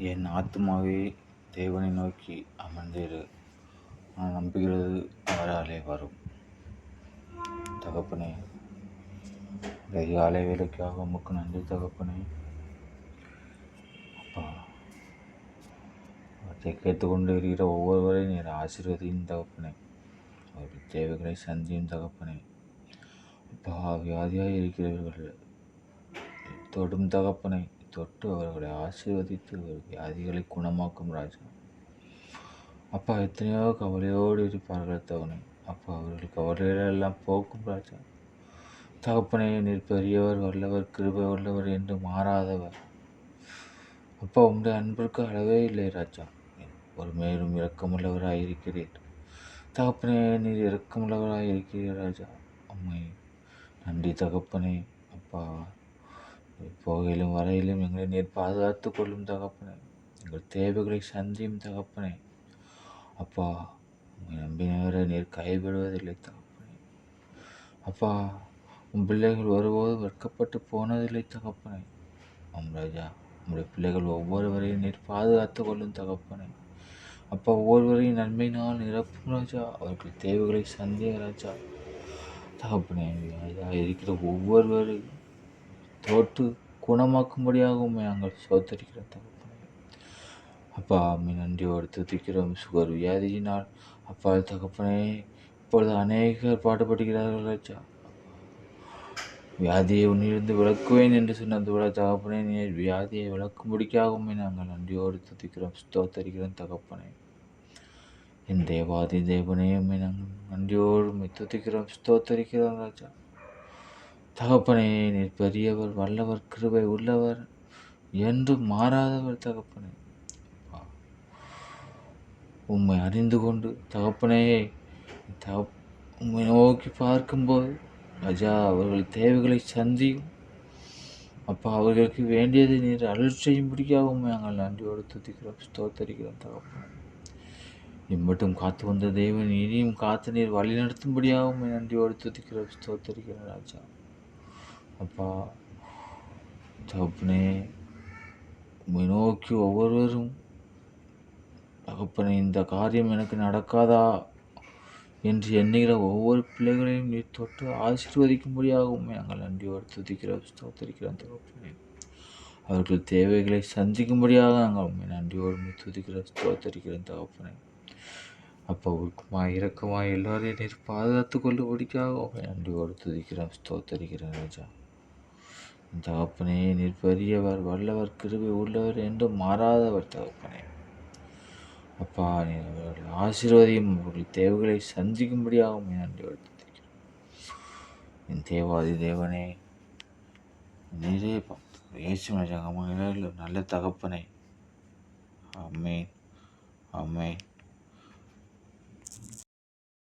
என் ஆத்துமாவே தேவனை நோக்கி அமர்ந்திரு. நான் நம்புகிறது அவராலே வரும். தகப்பனே இந்த அதிகாலை வேலைக்காக உமக்கு நன்றி தகப்பனே. அப்பா அவற்றை கேட்டுக்கொண்டு இருக்கிற ஒவ்வொருவரையும் நீர் ஆசீர்வதியும் தகப்பனே. அவருடைய தேவைகளை சந்தியும் தகப்பனே. அப்பா வியாதியாக இருக்கிறவர்கள் தொடும் தகப்பனை. தொட்டு அவர்களை ஆசீர்வதித்து அவர் வியாதிகளை குணமாக்கும் ராஜா. அப்பா எத்தனையோ கவலையோடு இருப்பார்கள் தவணை. அப்பா அவர்கள் கவலைகளெல்லாம் போக்கும் ராஜா. தகப்பனே நீர் பெரியவர் வல்லவர் கிருபை உள்ளவர் என்று மாறாதவர். அப்பா உங்களுடைய அன்பிற்கு அளவே இல்லை ராஜா. ஒரு மேலும் இரக்கமுள்ளவராக இருக்கிறீர். தகப்பனே நீர் இரக்கமுள்ளவராக இருக்கிறீர் ராஜா. அம்மை நன்றி தகப்பனே. அப்பா போகையிலும் வரையிலும் எங்களை நீர் பாதுகாத்து கொள்ளும் தகப்பனே. எங்கள் தேவைகளை சந்தியும் தகப்பனே. அப்பா உங்கள் நம்பினவரை நீர் கைவிடுவதில்லை தகப்பனே. அப்பா உன் பிள்ளைகள் ஒருபோது வெட்கப்பட்டு போனதில்லை தகப்பனே. அம் ராஜா உங்களுடைய பிள்ளைகள் ஒவ்வொருவரையும் நீர் பாதுகாத்து கொள்ளும் தகப்பனே. அப்பா ஒவ்வொருவரையும் நன்மையினால் நிரப்பும் ராஜா. அவர்கள் தேவைகளை சந்திய ராஜா. தகப்பனே ராஜா இருக்கிற ஒவ்வொருவரையும் தோற்று குணமாக்கும்படியாகவும் நாங்கள் சோத்தரிக்கிற தகப்பனே. அப்பா அம்மை நன்றியோடு துதிக்கிறோம் சுகர் வியாதியினால் அப்பா தகப்பனே இப்பொழுது அநேகர் பாடுபடுகிறார்கள் ராஜா. வியாதியை உன்னிலிருந்து விளக்குவேன் என்று சொன்னது விட தகப்பனே நீ வியாதியை விளக்கும்படிக்காக உண்மை நாங்கள் நன்றியோடு துதிக்கிறோம் ஸ்தோத்தரிக்கிறோம் தகப்பனே. என் தேவாதி தேவனையுமே நாங்கள் நன்றியோடு துதிக்கிறோம் ஸ்தோத்தரிக்கிறோம் ராஜா. தகப்பனே நீர் பெரியவர் வல்லவர் கிருபை உள்ளவர் என்று மாறாதவர் தகப்பனே. உம்மை அறிந்து கொண்டு தகப்பனே தக உம்மை நோக்கி பார்க்கும்போது ராஜா அவர்கள் தேவைகளை சந்தியும். அப்பா அவர்களுக்கு வேண்டியது நீர் அருள் செய்யும்படியாக உண்மை நாங்கள் நன்றியோடு துதிக்கிறோம் ஸ்தோத்தரிக்கிறோம் தகப்பனே. இம்மட்டும் காத்து வந்த தெய்வன் இனியும் காத்து நீர் வழி நடத்தும்படியாக உண்மை நன்றியோடு துதிக்கிறோம் ஸ்தோத்தரிக்கிறோம் ராஜா. அப்பா தகப்பனே உம்மை நோக்கி ஒவ்வொருவரும் தகப்பனே இந்த காரியம் எனக்கு நடக்காதா? என்று எண்ணுகிற ஒவ்வொரு பிள்ளைகளையும் நீ தொட்டு ஆசீர்வதிக்கும்படியாகவும் நாங்கள் நன்றியோடு துதிக்கிறோம் ஸ்தோத்தரிக்கிறோம் தகப்பனே. அவர்கள் தேவைகளை சந்திக்கும்படியாக நாங்கள் உண்மை நன்றியோடு துதிக்கிறோம் ஸ்தோத்தரிக்கிறோம் தகப்பனே. அப்போ உருக்குமா இறக்கமா எல்லோரையும் நீர் பாதுகாத்து கொள்ளும்படிக்காக உண்மை நன்றியோடு துதிக்கிறோம் ஸ்தோத்தரிக்கிறேன் ராஜா. தகப்பனே நீர் பெரியவர் வல்லவர் கிருபை உள்ளவர் என்று மாறாதவர் தகப்பனே. அப்பா நீர் அவர்கள் ஆசீர்வதியும் அவர்கள் தேவைகளை சந்திக்கும்படியாக நன்றி வருத்திக்கிறோம் என் தேவாதி தேவனே நிறைய இயேசு நல்ல தகப்பனே. அம்மே அம்மே